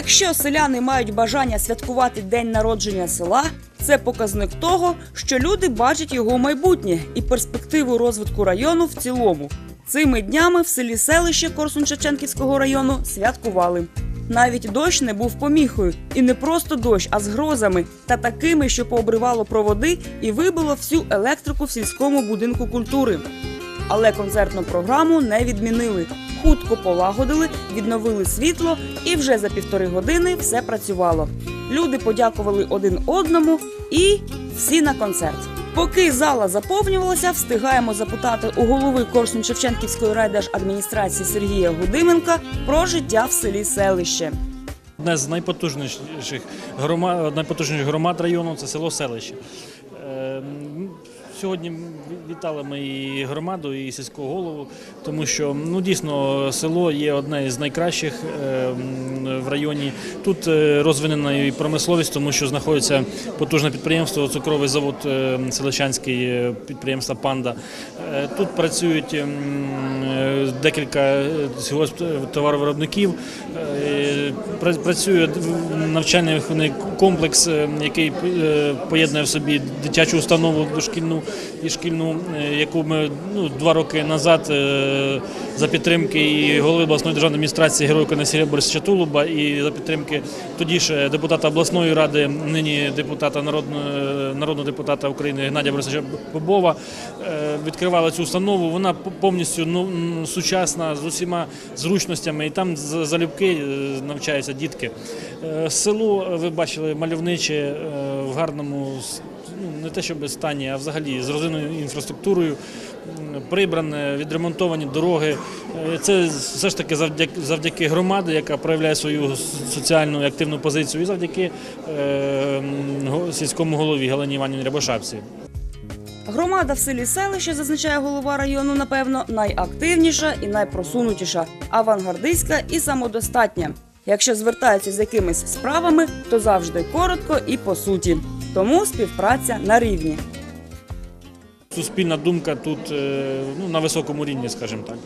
Якщо селяни мають бажання святкувати день народження села, це показник того, що люди бачать його майбутнє і перспективу розвитку району в цілому. Цими днями в селі селище Корсун-Шевченківського району святкували. Навіть дощ не був поміхою, і не просто дощ, а з грозами та такими, що пообривало проводи і вибило всю електрику в сільському будинку культури. Але концертну програму не відмінили. Хутко полагодили, відновили світло, і вже за півтори години все працювало. Люди подякували один одному і всі на концерт. Поки зала заповнювалася, встигаємо запитати у голови Корсун-Шевченківської райдержадміністрації Сергія Гудименка про життя в селі селище. Одне з найпотужніших громад, найпотужніших громад району це село селище. Е, Сьогодні вітали ми і громаду, і сільського голову, тому що ну дійсно село є одне з найкращих е, в районі. Тут е, розвинена і промисловість, тому що знаходиться потужне підприємство, цукровий завод е, селищанський підприємства Панда. Тут працюють декілька сільгосптоваровиробників. Е, Працює навчальний комплекс, який поєднує в собі дитячу установу дошкільну і шкільну, яку ми ну, два роки назад е, за підтримки і голови обласної державної адміністрації героїка Насіря Борисовича Тулуба і за підтримки тоді ще депутата обласної ради, нині депутата народного, народного депутата України Геннадія Борисовича Бобова е, відкривали цю установу. Вона повністю ну, сучасна з усіма зручностями, і там залюбки е, навчаються дітки. Е, Село, е, ви бачили, мальовниче е, в гарному ну, не те, щоб стані, а взагалі з розвиненою інфраструктурою, прибране, відремонтовані дороги. Е, Це все ж таки завдяки, завдяки громаді, яка проявляє свою соціальну активну позицію, і завдяки е, сільському голові Галині Іванівні Рябошапці. Громада в селі селище, зазначає голова району, напевно, найактивніша і найпросунутіша, авангардистська і самодостатня. Якщо звертаються з якимись справами, то завжди коротко і по суті. Тому співпраця на рівні. Суспільна думка тут е, ну, на високому рівні, скажімо так.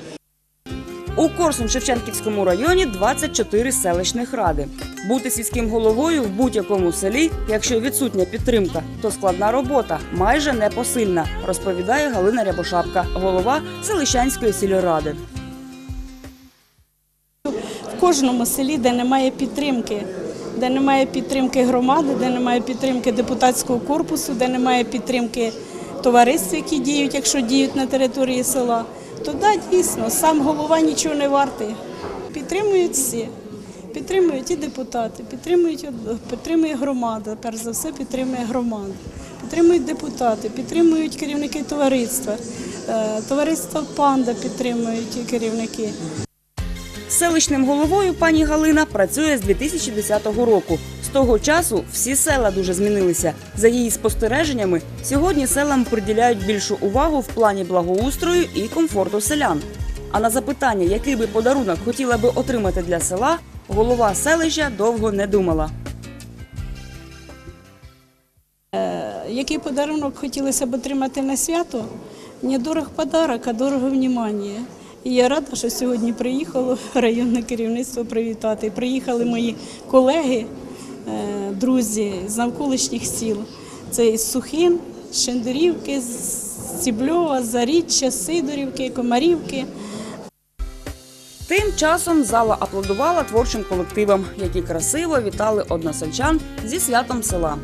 У Корсун-Шевченківському районі 24 селищних ради. Бути сільським головою в будь-якому селі, якщо відсутня підтримка, то складна робота, майже непосильна, розповідає Галина Рябошапка, голова селищанської сільради. в кожному селі, де немає підтримки, де немає підтримки громади, де немає підтримки депутатського корпусу, де немає підтримки товариств, які діють, якщо діють на території села, то да, дійсно, сам голова нічого не вартий. Підтримують всі. Підтримують і депутати, підтримують підтримує громада. Перш за все, підтримує громада. Підтримують депутати, підтримують керівники товариства. Е, Товариство панда підтримують керівники. Селищним головою пані Галина працює з 2010 року. З того часу всі села дуже змінилися. За її спостереженнями, сьогодні селам приділяють більшу увагу в плані благоустрою і комфорту селян. А на запитання, який би подарунок хотіла би отримати для села, голова селища довго не думала. Який подарунок хотілося б отримати на свято? Не дорог подарок, а дорого внімання. І я рада, що сьогодні приїхало районне керівництво привітати. Приїхали мої колеги, е, друзі з навколишніх сіл. Це із Сухин, з Шендерівки, з Стібльова, Заріччя, Сидорівки, Комарівки. Тим часом зала аплодувала творчим колективам, які красиво вітали односельчан зі святом села.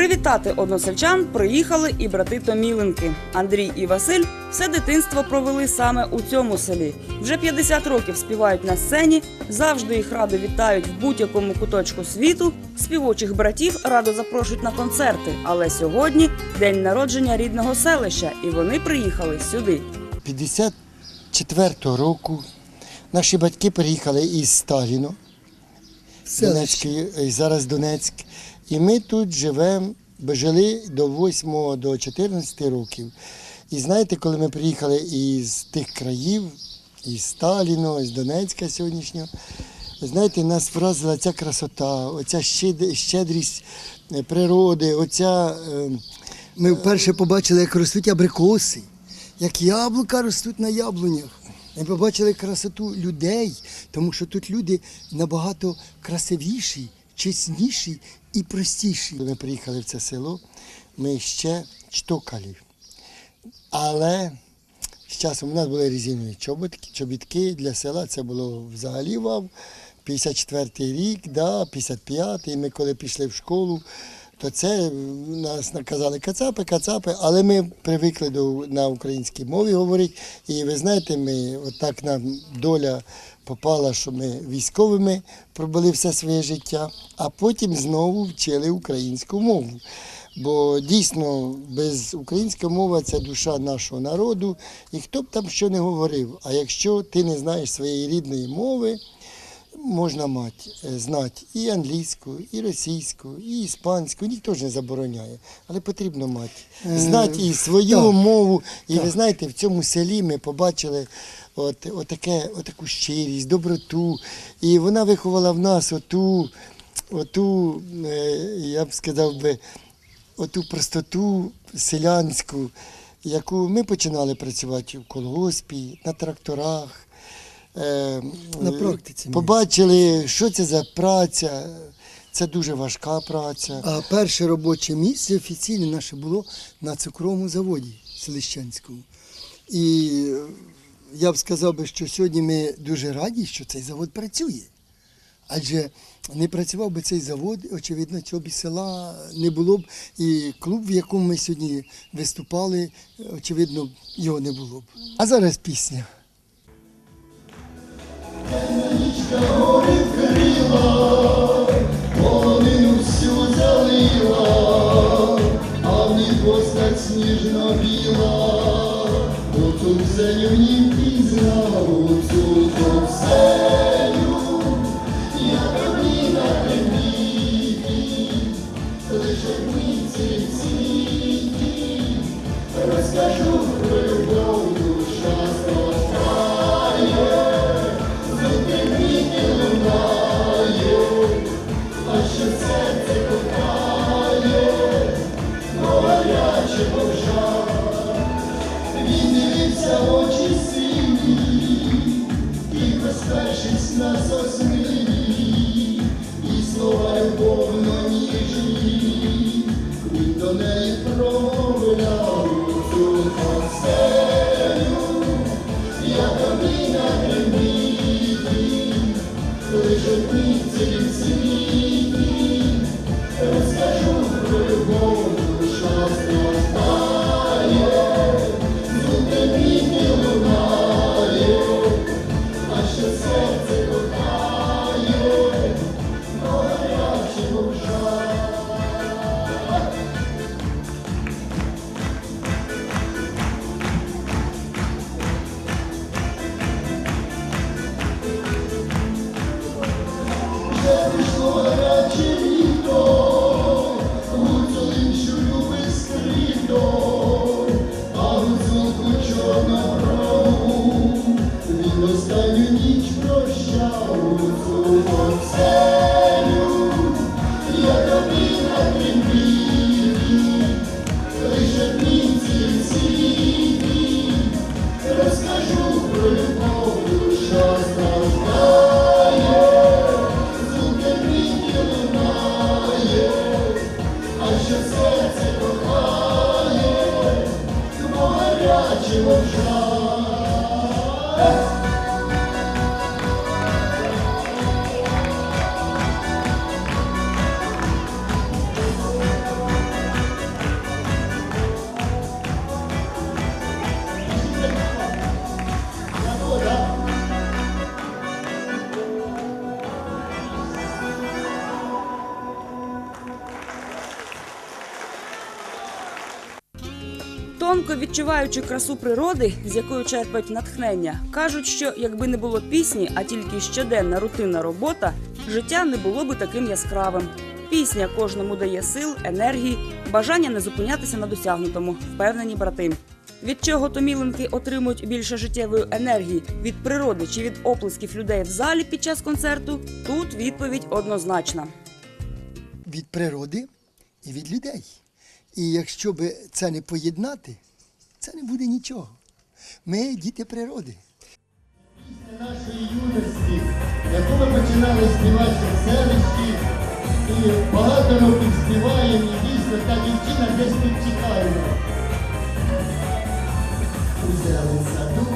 Привітати односельчан приїхали і брати Томіленки. Андрій і Василь все дитинство провели саме у цьому селі. Вже 50 років співають на сцені, завжди їх радо вітають в будь-якому куточку світу. Співочих братів радо запрошують на концерти. Але сьогодні день народження рідного селища, і вони приїхали сюди. 54-го року наші батьки переїхали із Сталіно, Донецької, е, зараз Донецьк. І ми тут живемо, жили до 8 до 14 років. І знаєте, коли ми приїхали із тих країв, із Сталіно, з Донецька сьогоднішнього, знаєте, нас вразила ця красота, оця щедрість е, природи, оця. е, Ми вперше побачили, як ростуть абрикоси, як яблука ростуть на яблунях. Ми побачили красоту людей, тому що тут люди набагато красивіші, чесніші і простіші. Коли ми приїхали в це село, ми ще чтокали. Але з часом у нас були резинові чоботки, чобітки для села. Це було взагалі вау. 54-й рік, да, 55-й. Ми коли пішли в школу, то це нас наказали кацапи, кацапи, але ми привикли до, на українській мові говорити. І ви знаєте, ми отак нам доля попала, що ми військовими пробули все своє життя, а потім знову вчили українську мову. Бо дійсно без української мови це душа нашого народу, і хто б там що не говорив. А якщо ти не знаєш своєї рідної мови, можна мати, е, знати і англійську, і російську, і іспанську, ніхто ж не забороняє, але потрібно мати. Знати і свою так, мову. І ви знаєте, в цьому селі ми побачили от, отаке, отаку щирість, доброту. І вона виховала в нас оту, оту е, я б сказав би, оту простоту селянську, яку ми починали працювати в колгоспі, на тракторах. Е, На практиці. Побачили, що це за праця. Це дуже важка праця. А перше робоче місце офіційне наше було на цукровому заводі Селищанському. І я б сказав би, що сьогодні ми дуже раді, що цей завод працює. Адже не працював би цей завод, очевидно, цього б села не було б. І клуб, в якому ми сьогодні виступали, очевидно, його не було б. А зараз пісня. Полонину всю залила, а в ній постать сніжно біла, you. need you will. Відчуваючи красу природи, з якою черпають натхнення, кажуть, що якби не було пісні, а тільки щоденна рутинна робота, життя не було би таким яскравим. Пісня кожному дає сил, енергії, бажання не зупинятися на досягнутому, впевнені брати. Від чого томіленки отримують більше життєвої енергії від природи чи від оплесків людей в залі під час концерту? Тут відповідь однозначна. Від природи і від людей. І якщо би це не поєднати, це не буде нічого. Ми діти природи. Після нашої юності, яку ми починали співати в селищі, і багато років співаємо, і дійсно та дівчина десь тут чекає. У зелень саду,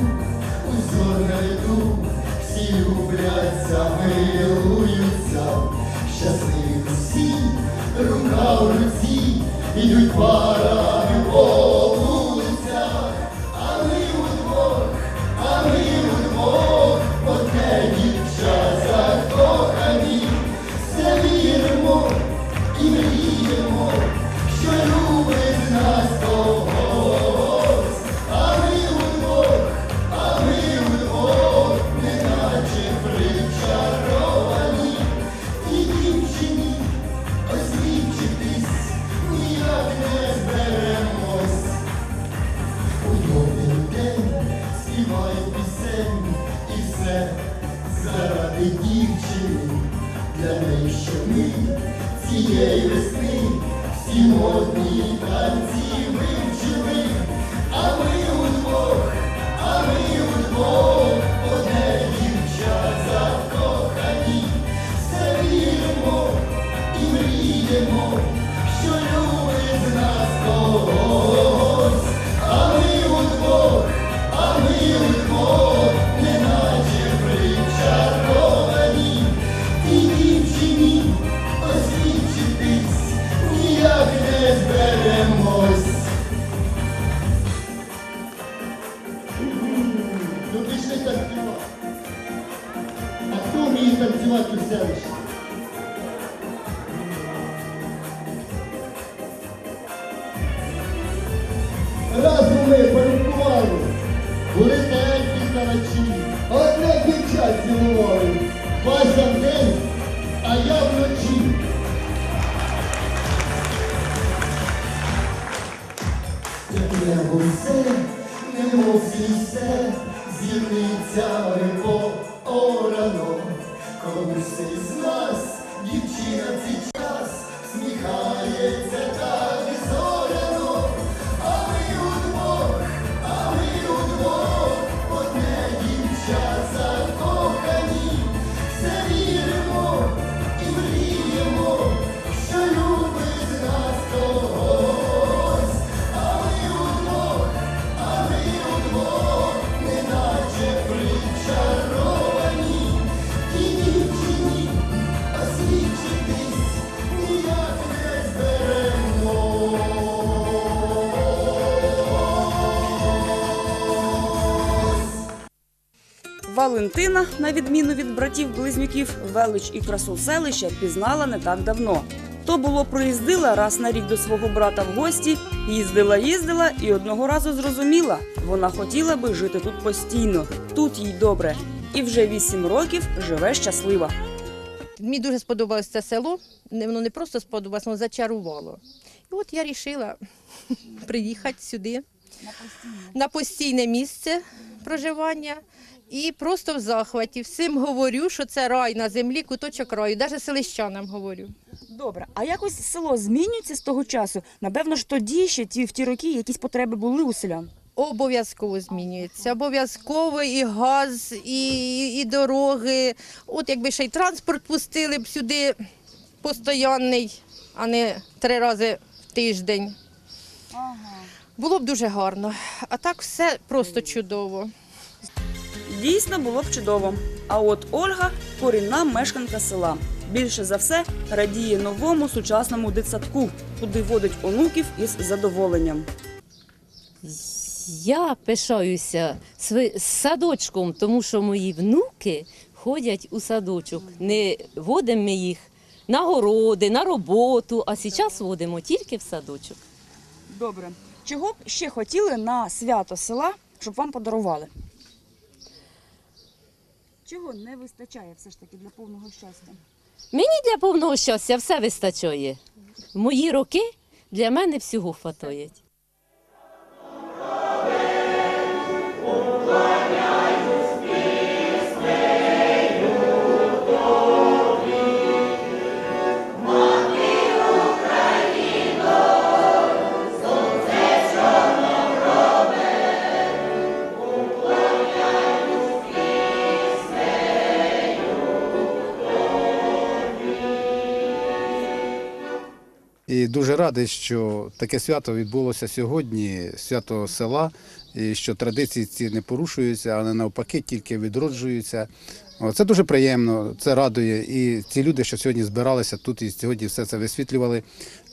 у зорнайду, всі любляться, милуються, щасливі всі, рука в руці, ідуть парами по любить нас Небо все, немов все, зірницями Валентина, на відміну від братів-близнюків, велич і красу селища пізнала не так давно. То було проїздила раз на рік до свого брата в гості, їздила, їздила і одного разу зрозуміла, вона хотіла би жити тут постійно, тут їй добре. І вже вісім років живе щаслива. Мені дуже сподобалось це село. Не- Воно не просто сподобалось, воно зачарувало. І от я вирішила приїхати сюди на постійне місце проживання. І просто в захваті всім говорю, що це рай на землі, куточок раю, навіть селищанам говорю. Добре, а якось село змінюється з того часу? Напевно ж тоді ще ті в ті роки якісь потреби були у селян. Обов'язково змінюється. Обов'язково і газ, і, і дороги. От якби ще й транспорт пустили б сюди постоянний, а не три рази в тиждень. Було б дуже гарно. А так все просто чудово. Дійсно було б чудово. А от Ольга корінна мешканка села. Більше за все радіє новому сучасному дитсадку, куди водить онуків із задоволенням. Я пишаюся садочком, тому що мої внуки ходять у садочок. Не водимо ми їх на городи, на роботу, а зараз водимо тільки в садочок. Добре. Чого б ще хотіли на свято села, щоб вам подарували? Чого не вистачає все ж таки для повного щастя? Мені для повного щастя все вистачає. Мої роки для мене всього хватає. І дуже радий, що таке свято відбулося сьогодні, свято села, і що традиції ці не порушуються, але навпаки тільки відроджуються. Це дуже приємно, це радує. І ці люди, що сьогодні збиралися тут і сьогодні все це висвітлювали.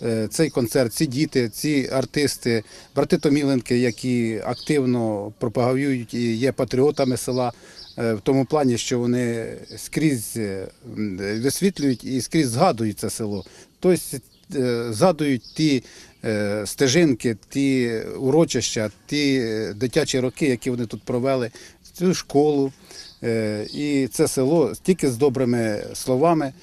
е, Цей концерт, ці діти, ці артисти, брати Томіленки, які активно пропагують і є патріотами села. е, В тому плані, що вони скрізь висвітлюють і скрізь згадують це село. Тобто згадують ті е, стежинки, ті урочища, ті е, дитячі роки, які вони тут провели, цю школу. Е, І це село тільки з добрими словами.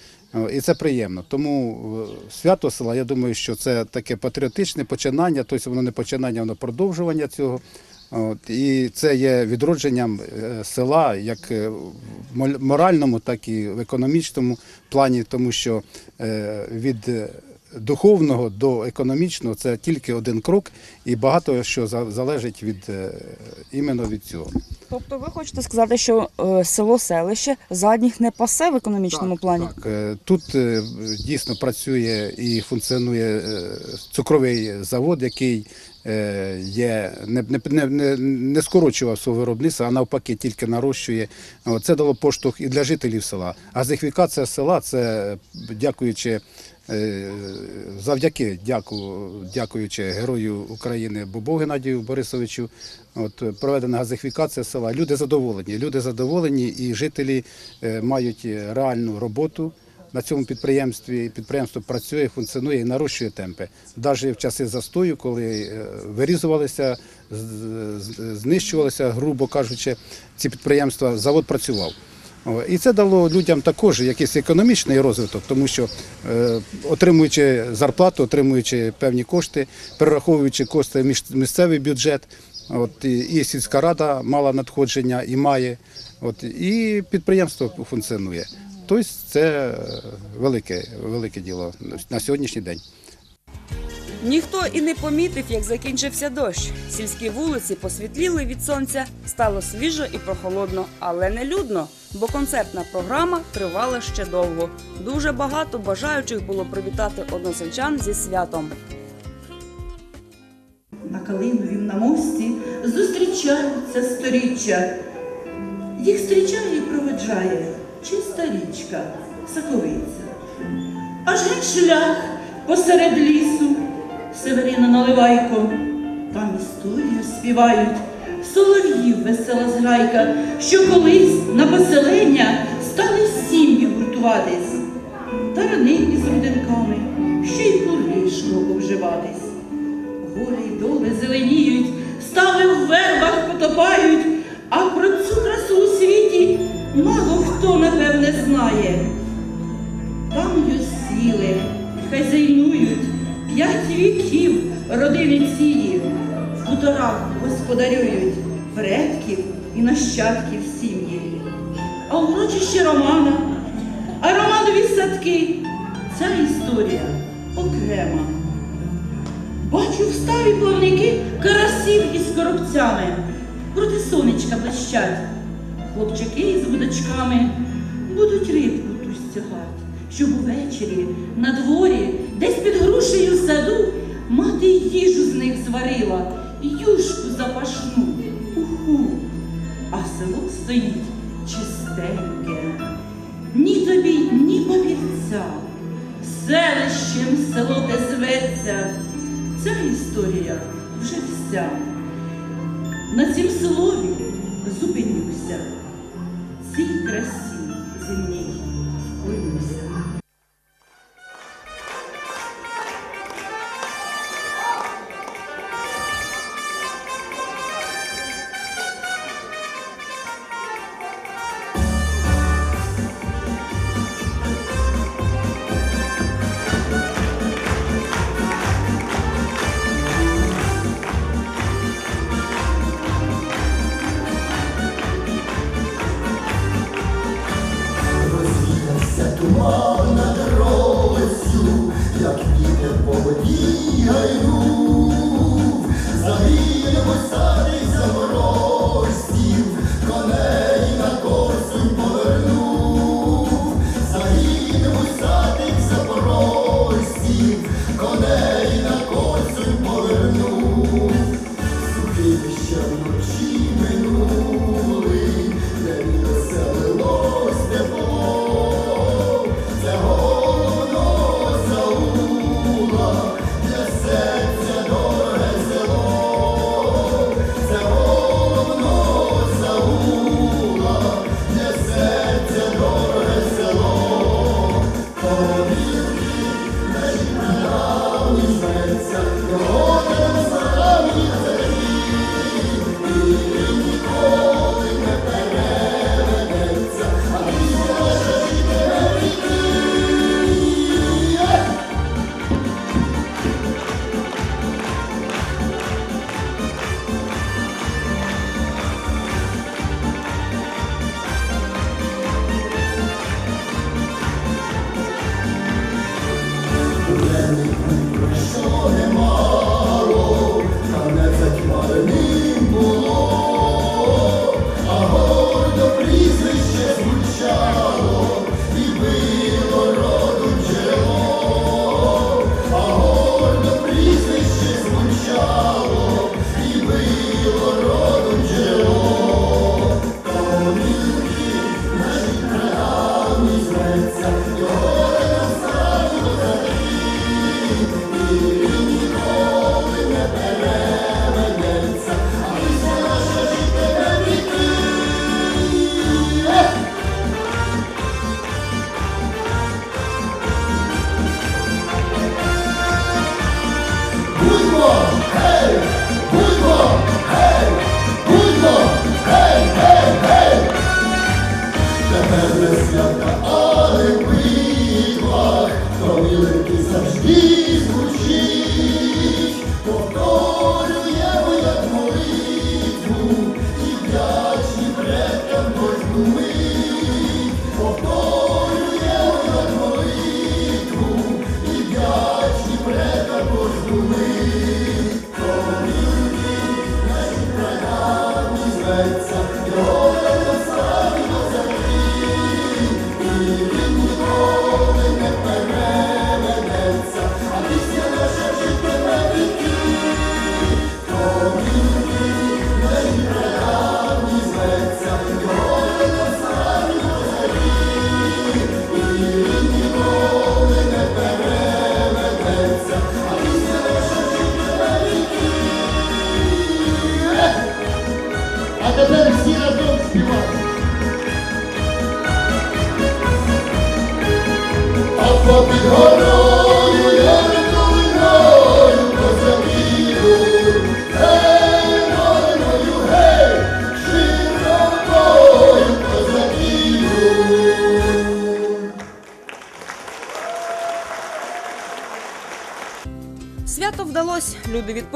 І це приємно. Тому е, свято села, я думаю, що це таке патріотичне починання, тобто воно не починання, воно продовжування цього. От, і це є відродженням е, села як е, в моральному, так і в економічному плані, тому що е, від е, духовного до економічного це тільки один крок, і багато що залежить від е, іменно від цього. Тобто ви хочете сказати, що е, село селище задніх не пасе в економічному плані? Так, е, тут дійсно працює і функціонує цукровий завод, який є не, не, не, не- скорочував своє виробництво, а навпаки тільки нарощує. Це дало поштовх і для жителів села. А зехвікація села це дякуючи. е, Завдяки дяку, дякуючи герою України Бобу Геннадію Борисовичу, от е, проведена газифікація села. Люди задоволені. Люди задоволені, і жителі е, мають е, реальну роботу на цьому підприємстві. Підприємство працює, функціонує і нарощує темпи. Навіть в часи застою, коли е, вирізувалися, знищувалися, грубо кажучи, ці підприємства, завод працював. І це дало людям також якийсь економічний розвиток, тому що е, отримуючи зарплату, отримуючи певні кошти, перераховуючи кошти в місцевий бюджет, от, і сільська рада мала надходження і має, от, і підприємство функціонує. Тобто це велике, велике діло на сьогоднішній день. Ніхто і не помітив, як закінчився дощ. Сільські вулиці посвітліли від сонця, стало свіжо і прохолодно, але не людно, бо концертна програма тривала ще довго. Дуже багато бажаючих було привітати односельчан зі святом. На Калиновім на мості зустрічаються сторіччя. Їх зустрічає і проведжає чиста річка, Саковиця. Аж геть шлях посеред лісу, Северина Наливайко. Там історію співають солов'їв весела зграйка, що колись на поселення стали сім'ї гуртуватись, та ранені з родинками, ще й полишно обживатись. Гори й доли зеленіють, стави в вербах потопають, а про цю красу у світі мало хто напевне знає. Там й осіли, хазяйнують п'ять віків родини цієї, в хуторах господарюють предків і нащадків сім'ї. А урочище Романа, а Романові садки ця історія окрема. Бачу в ставі плавники карасів із коробцями, проти сонечка блищать. Хлопчики із вудочками будуть рибку ту стягать, щоб увечері на дворі, десь під грушею в саду, мати їжу з них зварила, юшку запашну, уху. А село стоїть чистеньке, ні тобі, ні папірця, селищем село те зветься. Ця історія вже вся. На цім слові зупинюся, цій красі земній вклонюся. А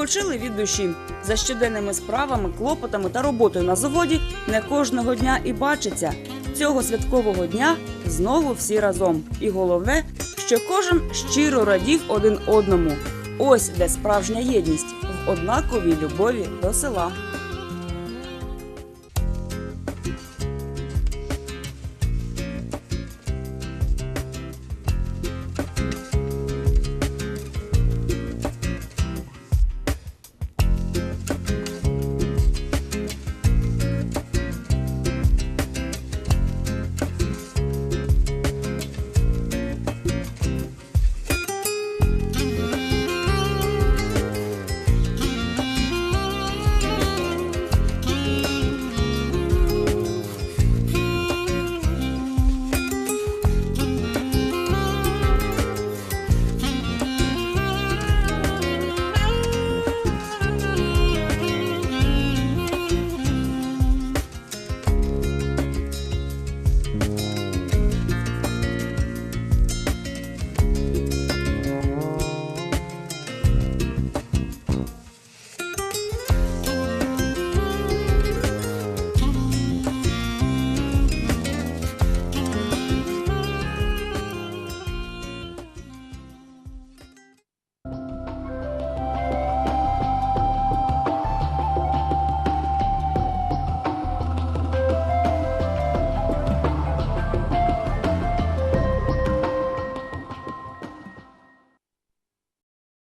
відпочили від душі. За щоденними справами, клопотами та роботою на заводі не кожного дня і бачиться. Цього святкового дня знову всі разом. І головне, що кожен щиро радів один одному. Ось де справжня єдність в однаковій любові до села.